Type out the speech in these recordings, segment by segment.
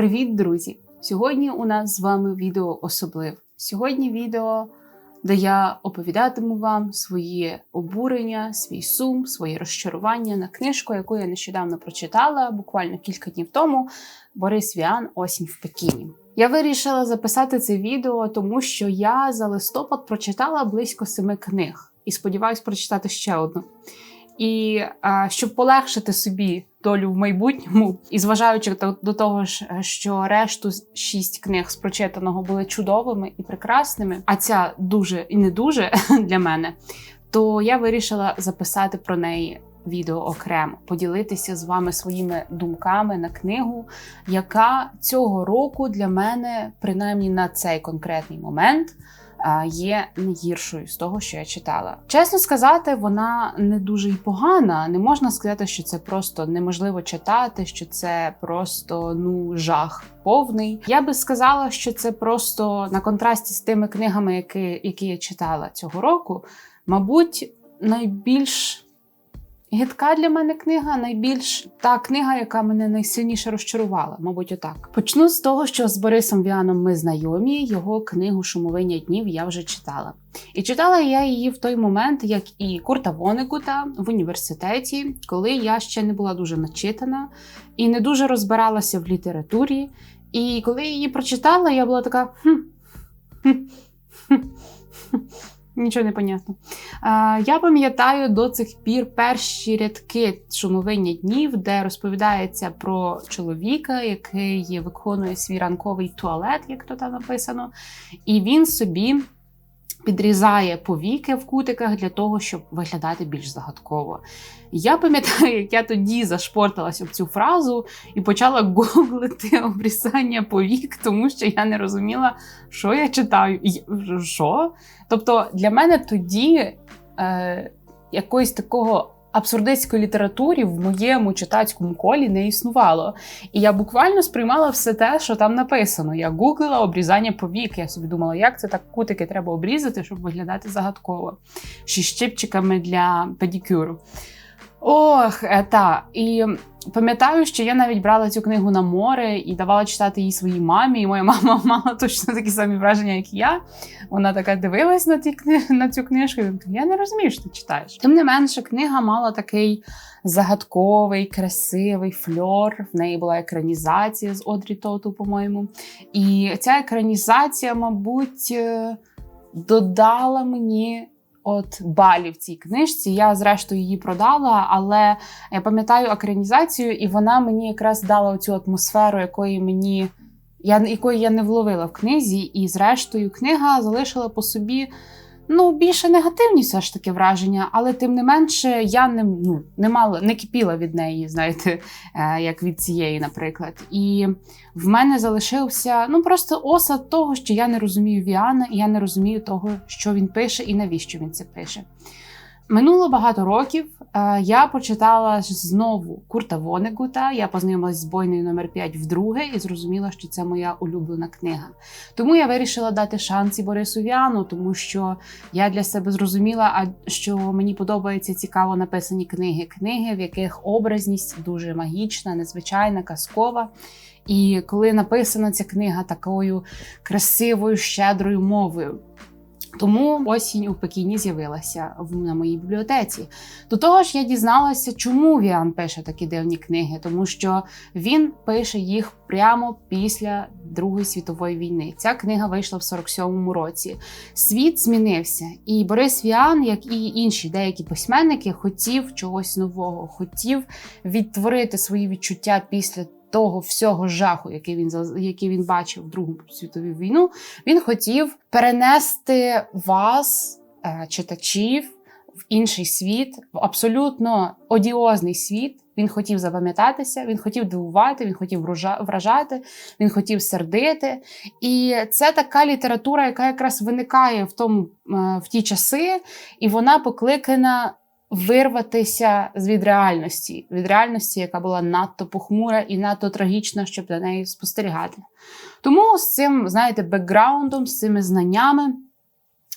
Привіт, друзі! Сьогодні у нас з вами відео особливе. Сьогодні відео, де я оповідатиму вам свої обурення, свій сум, свої розчарування на книжку, яку я нещодавно прочитала, буквально кілька днів тому. Борис Віан Осінь в Пекіні. Я вирішила записати це відео, тому що я за листопад прочитала близько семи книг і сподіваюся прочитати ще одну. І а, щоб полегшити собі долю в майбутньому, і зважаючи до, того ж, що решту шість книг з прочитаного були чудовими і прекрасними, а ця дуже і не дуже для мене, то я вирішила записати про неї відео окремо, поділитися з вами своїми думками на книгу, яка цього року для мене, принаймні на цей конкретний момент, є не гіршою з того, що я читала. Чесно сказати, вона не дуже й погана. Не можна сказати, що це просто неможливо читати, що це просто ну жах повний. Я би сказала, що це просто на контрасті з тими книгами, які, які я читала цього року, мабуть, найбільш. Гидка для мене книга найбільш та книга, яка мене найсильніше розчарувала, мабуть, отак. Почну з того, що з Борисом Віаном ми знайомі. Його книгу Шумовиня днів я вже читала. І читала я її в той момент, як і Курта Вонегута в університеті, коли я ще не була дуже начитана і не дуже розбиралася в літературі. І коли я її прочитала, я була така. хм, хм, хм, хм. Нічого не понятно. Е, Я пам'ятаю до цих пір перші рядки шумовиння днів, де розповідається про чоловіка, який виконує свій ранковий туалет, як то там написано, і він собі підрізає повіки в кутиках для того, щоб виглядати більш загадково. Я пам'ятаю, як я тоді зашпорталася в цю фразу і почала гуглити обрізання повік, тому що я не розуміла, що я читаю. Що? Тобто для мене тоді е, якоїсь такого абсурдистської літературі в моєму читацькому колі не існувало. І я буквально сприймала все те, що там написано. Я гуглила обрізання повік. Я собі думала, як це так кутики треба обрізати, щоб виглядати загадково. Ще щипчиками для педикюру. Ох, е, та. І пам'ятаю, що я навіть брала цю книгу на море і давала читати її своїй мамі. І моя мама мала точно такі самі враження, як я. Вона така дивилась на ті кни... на цю книжку. і Я не розумію, що ти читаєш. Тим не менше, книга мала такий загадковий, красивий фльор. В неї була екранізація з Одрі Тоту, по-моєму. І ця екранізація, мабуть, е, додала мені. От балів цій книжці. Я, зрештою, її продала, але я пам'ятаю екранізацію, і вона мені якраз дала цю атмосферу, якої мені я, якої я не вловила в книзі. І, зрештою, книга залишила по собі ну, більше негативні все ж таки враження, але тим не менше я не ну, не мала, не кипіла від неї, знаєте, е, як від цієї, наприклад. І в мене залишився ну просто осад того, що я не розумію Віана, і я не розумію того, що він пише і навіщо він це пише. Минуло багато років. Е, я почитала знову Курта Вонегута. Я познайомилася з бойною номер 5 вдруге і зрозуміла, що це моя улюблена книга. Тому я вирішила дати шанс і Борису Віану, тому що я для себе зрозуміла, що мені подобаються цікаво написані книги. Книги, в яких образність дуже магічна, незвичайна, казкова. І коли написана ця книга такою красивою, щедрою мовою. Тому осінь у Пекіні з'явилася на моїй бібліотеці. До того ж, я дізналася, чому Віан пише такі дивні книги, тому що він пише їх прямо після Другої світової війни. Ця книга вийшла в 47-му році. Світ змінився, і Борис Віан, як і інші деякі письменники, хотів чогось нового, хотів відтворити свої відчуття після того всього жаху, який він який він бачив в Другу світову війну, він хотів перенести вас, е, читачів, в інший світ, в абсолютно одіозний світ. Він хотів запам'ятатися, він хотів дивувати, він хотів вражати, він хотів сердити. І це така література, яка якраз виникає в тому е, в ті часи, і вона покликана вирватися від реальності, від реальності, яка була надто похмура і надто трагічна, щоб до неї спостерігати. Тому з цим, знаєте, бекграундом, з цими знаннями.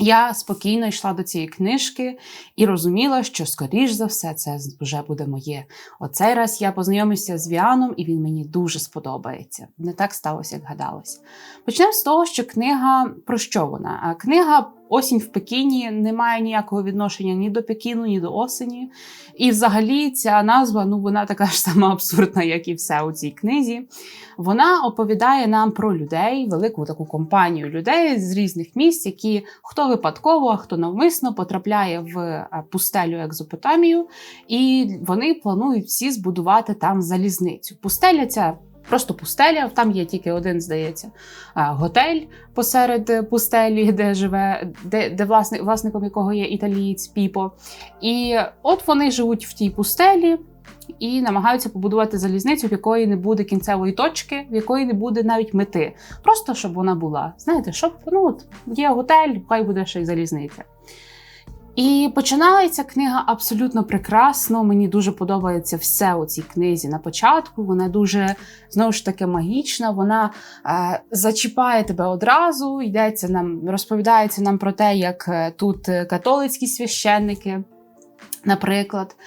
Я спокійно йшла до цієї книжки і розуміла, що, скоріш за все, це вже буде моє. Оцей раз я познайомився з Віаном, і він мені дуже сподобається. Не так сталося, як гадалось. Почнемо з того, що книга про що вона? Книга Осінь в Пекіні не має ніякого відношення ні до Пекіну, ні до осені. І взагалі ця назва ну вона така ж сама абсурдна, як і все у цій книзі. Вона оповідає нам про людей, велику таку компанію людей з різних місць, які хто випадково, а хто навмисно потрапляє в е, пустелю Екзопотамію, і вони планують всі збудувати там залізницю. Пустеля ця Просто пустеля, там є тільки один, здається, готель посеред пустелі, де живе, де де власник, власником якого є італієць Піпо. І от вони живуть в тій пустелі і намагаються побудувати залізницю, в якої не буде кінцевої точки, в якої не буде навіть мети. Просто щоб вона була. Знаєте, щоб ну от є готель, хай буде ще й залізниця. І починається книга абсолютно прекрасно. Мені дуже подобається все у цій книзі на початку. Вона дуже знову ж таки магічна. Вона е, зачіпає тебе одразу. Йдеться нам, розповідається нам про те, як е, тут католицькі священники. Наприклад, е,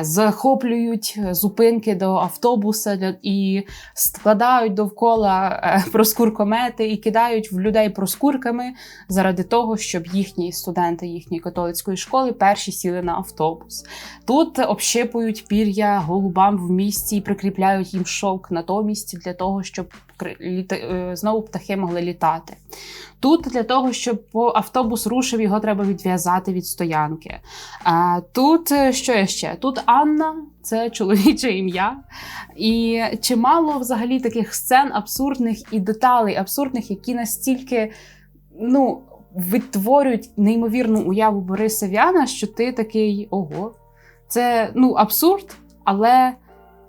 захоплюють зупинки до автобуса і складають довкола е, проскуркомети і кидають в людей проскурками заради того, щоб їхні студенти їхньої католицької школи перші сіли на автобус. Тут общипують пір'я голубам в місті і прикріпляють їм шовк натомість для того, щоб е, знову птахи могли літати. Тут для того, щоб автобус рушив, його треба відв'язати від стоянки. А Тут е, що ще? Тут Анна, це чоловіче ім'я. І чимало взагалі таких сцен абсурдних і деталей, абсурдних, які настільки ну, відтворюють неймовірну уяву Бориса Вяна, що ти такий ого. Це ну, абсурд, але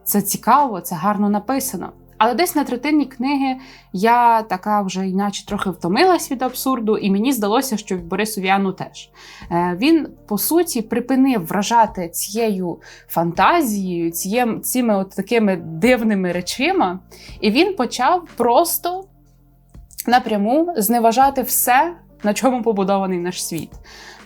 це цікаво, це гарно написано. Але десь на третині книги я така вже іначе трохи втомилась від абсурду, і мені здалося, що Борису Віану теж. Е, він, по суті, припинив вражати цією фантазією, цієм, цими от такими дивними речима, і він почав просто напряму зневажати все, на чому побудований наш світ.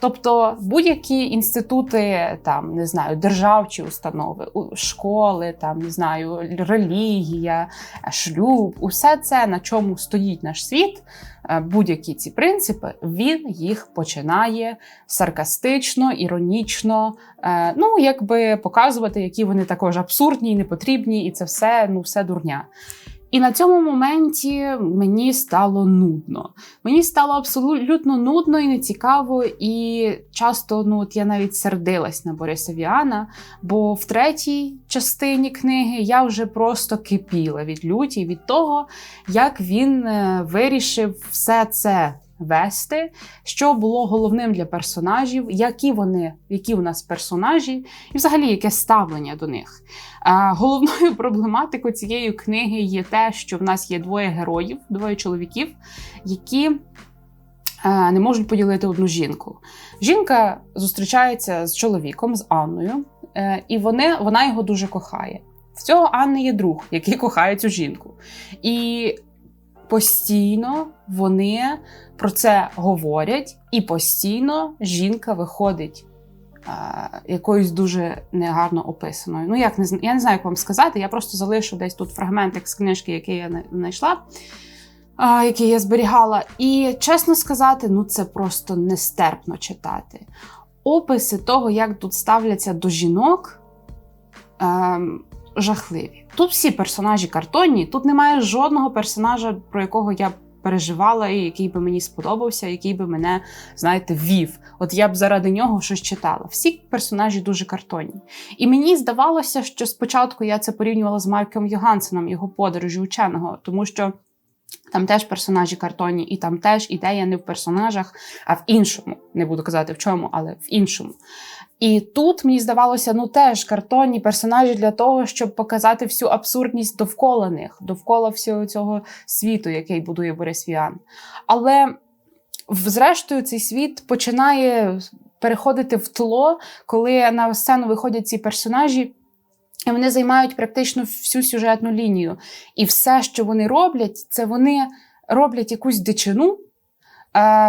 Тобто будь-які інститути, там не знаю, державчі установи, школи, там не знаю, релігія, шлюб, усе це, на чому стоїть наш світ, е, будь-які ці принципи, він їх починає саркастично, іронічно, е, ну якби показувати, які вони також абсурдні, непотрібні, і це все ну все дурня. І на цьому моменті мені стало нудно. Мені стало абсолютно нудно і нецікаво, і часто ну, от я навіть сердилась на Бориса Віана, бо в третій частині книги я вже просто кипіла від люті, від того, як він е, вирішив все це вести, що було головним для персонажів, які вони, які у нас персонажі, і взагалі яке ставлення до них. Головною проблематикою цієї книги є те, що в нас є двоє героїв, двоє чоловіків, які не можуть поділити одну жінку. Жінка зустрічається з чоловіком, з Анною, е, і вони, вона його дуже кохає. В цього Анни є друг, який кохає цю жінку. І постійно вони про це говорять, і постійно жінка виходить якоюсь дуже негарно описаною. Ну, як не я не знаю, як вам сказати. Я просто залишу десь тут фрагментик з книжки, який я знайшла. Який я зберігала, і чесно сказати, ну це просто нестерпно читати. Описи того, як тут ставляться до жінок, ем, жахливі. Тут всі персонажі картонні, тут немає жодного персонажа, про якого я переживала, і який би мені сподобався, який би мене, знаєте, вів. От я б заради нього щось читала. Всі персонажі дуже картонні. І мені здавалося, що спочатку я це порівнювала з Марком Йогансеном, його подорожі ученого, тому що. Там теж персонажі картонні, і там теж ідея не в персонажах, а в іншому. Не буду казати в чому, але в іншому. І тут мені здавалося, ну теж картонні персонажі для того, щоб показати всю абсурдність довкола них, довкола всього цього світу, який будує Борис Віан. Але зрештою цей світ починає переходити в тло, коли на сцену виходять ці персонажі. І вони займають практично всю сюжетну лінію. І все, що вони роблять, це вони роблять якусь дичину,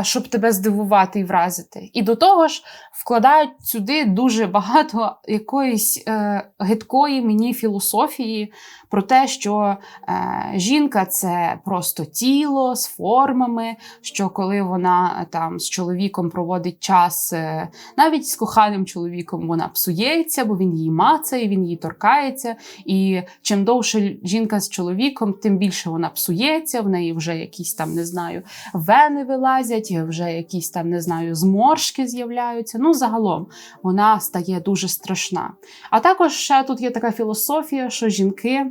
щоб тебе здивувати і вразити. І до того ж, вкладають сюди дуже багато якоїсь е, гидкої мені філософії про те, що е, жінка це просто тіло з формами, що коли вона там з чоловіком проводить час, е, навіть з коханим чоловіком вона псується, бо він її мацає, він її торкається. І чим довше жінка з чоловіком, тим більше вона псується, в неї вже якісь там, не знаю, вени вилазять, вже якісь там, не знаю, зморшки з'являються. Ну, загалом вона стає дуже страшна. А також ще тут є така філософія, що жінки.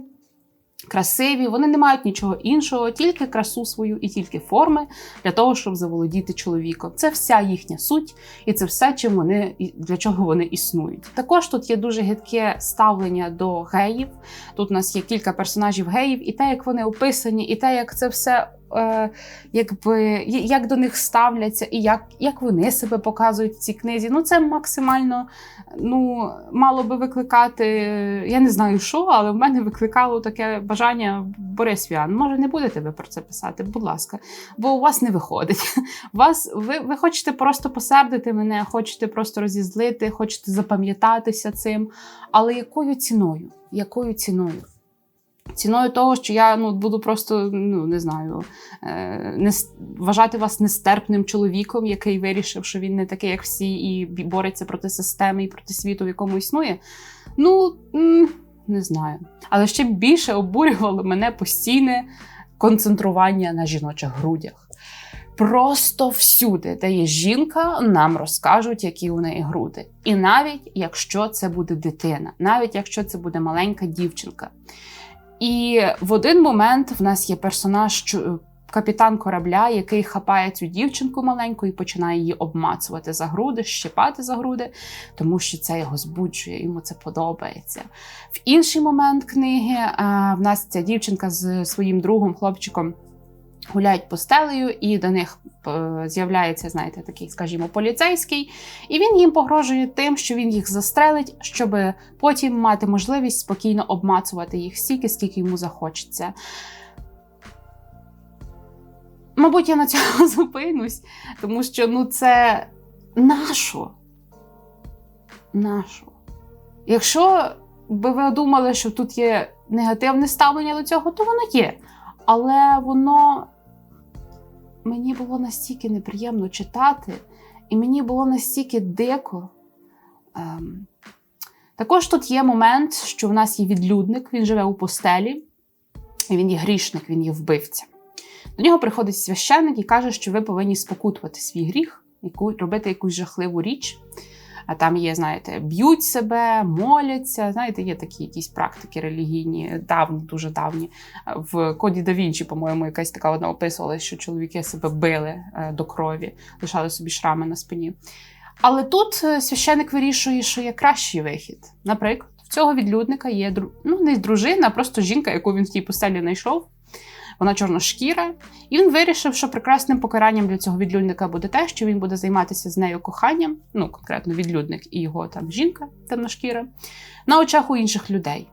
Красиві, вони не мають нічого іншого, тільки красу свою і тільки форми для того, щоб заволодіти чоловіком. Це вся їхня суть, і це все, чим вони для чого вони існують. Також тут є дуже гидке ставлення до геїв. Тут у нас є кілька персонажів геїв, і те, як вони описані, і те, як це все е, якби як до них ставляться, і як як вони себе показують в цій книзі. Ну це максимально ну, мало би викликати. Я не знаю що, але в мене викликало таке бажання Борис Віан. Може, не будете ви про це писати, будь ласка, бо у вас не виходить. Вас ви, ви хочете просто посердити мене, хочете просто розізлити, хочете запам'ятатися цим. Але якою ціною? Якою ціною? Ціною того, що я ну, буду просто ну не знаю, е, не вважати вас нестерпним чоловіком, який вирішив, що він не такий, як всі, і бореться проти системи і проти світу, в якому існує. Ну не знаю. Але ще більше обурювало мене постійне концентрування на жіночих грудях. Просто всюди, де є жінка, нам розкажуть, які у неї груди. І навіть якщо це буде дитина, навіть якщо це буде маленька дівчинка. І в один момент в нас є персонаж, капітан корабля, який хапає цю дівчинку маленьку і починає її обмацувати за груди, щипати за груди, тому що це його збуджує, йому це подобається. В інший момент книги в нас ця дівчинка з своїм другом, хлопчиком гуляють постелею, і до них е, з'являється, знаєте, такий, скажімо, поліцейський, і він їм погрожує тим, що він їх застрелить, щоб потім мати можливість спокійно обмацувати їх стільки, скільки йому захочеться. Мабуть, я на цьому зупинусь, тому що ну, це нащо? Нащо? Якщо би ви думали, що тут є негативне ставлення до цього, то воно є. Але воно мені було настільки неприємно читати, і мені було настільки дико. Ем, також тут є момент, що в нас є відлюдник, він живе у постелі, і він є грішник, він є вбивця. До нього приходить священник і каже, що ви повинні спокутувати свій гріх, робити якусь жахливу річ. А там є, знаєте, б'ють себе, моляться. Знаєте, є такі якісь практики релігійні, давні, дуже давні. В коді да Вінчі, по-моєму, якась така одна описувала, що чоловіки себе били е, до крові, лишали собі шрами на спині. Але тут е, священик вирішує, що є кращий вихід. Наприклад, в цього відлюдника є ну, не дружина, а просто жінка, яку він в тій постелі знайшов вона чорношкіра, і він вирішив, що прекрасним покаранням для цього відлюдника буде те, що він буде займатися з нею коханням, ну конкретно відлюдник і його там жінка темношкіра, на очах у інших людей.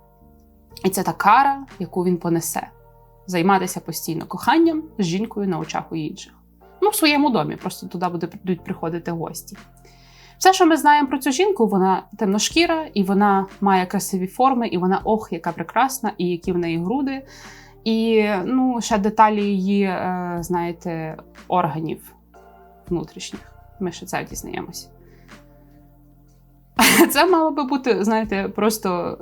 І це та кара, яку він понесе: займатися постійно коханням з жінкою на очах у інших. Ну, в своєму домі, просто туди будуть приходити гості. Все, що ми знаємо про цю жінку, вона темношкіра, і вона має красиві форми, і вона ох, яка прекрасна, і які в неї груди. І ну, ще деталі її, е, знаєте, органів внутрішніх. Ми ще це дізнаємося. Це мало би бути, знаєте, просто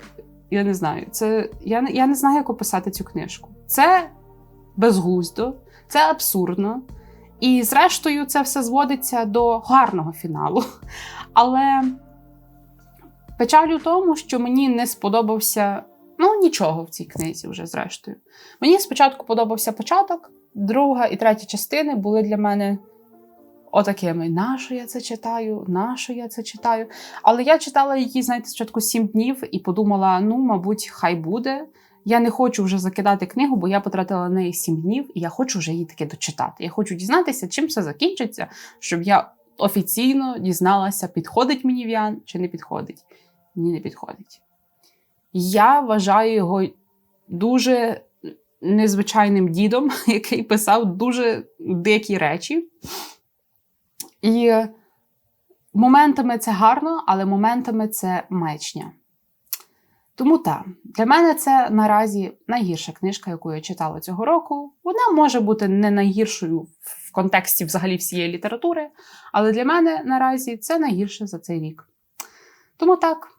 я не знаю. Це я, я не знаю, як описати цю книжку. Це безглуздо, це абсурдно. І, зрештою, це все зводиться до гарного фіналу. Але печаль у тому, що мені не сподобався Ну, нічого в цій книзі вже, зрештою. Мені спочатку подобався початок, друга і третя частини були для мене отакими: нащо я це читаю, нащо я це читаю. Але я читала її, знаєте, спочатку сім днів і подумала: ну, мабуть, хай буде. Я не хочу вже закидати книгу, бо я потратила на неї сім днів, і я хочу вже її таки дочитати. Я хочу дізнатися, чим все закінчиться, щоб я офіційно дізналася, підходить мені Віан чи не підходить. Ні, не підходить. Я вважаю його дуже незвичайним дідом, який писав дуже дикі речі. І моментами це гарно, але моментами це маячня. Тому так, для мене це наразі найгірша книжка, яку я читала цього року. Вона може бути не найгіршою в контексті взагалі всієї літератури, але для мене наразі це найгірше за цей рік. Тому так,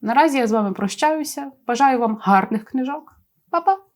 наразі я з вами прощаюся. Бажаю вам гарних книжок. Па-па!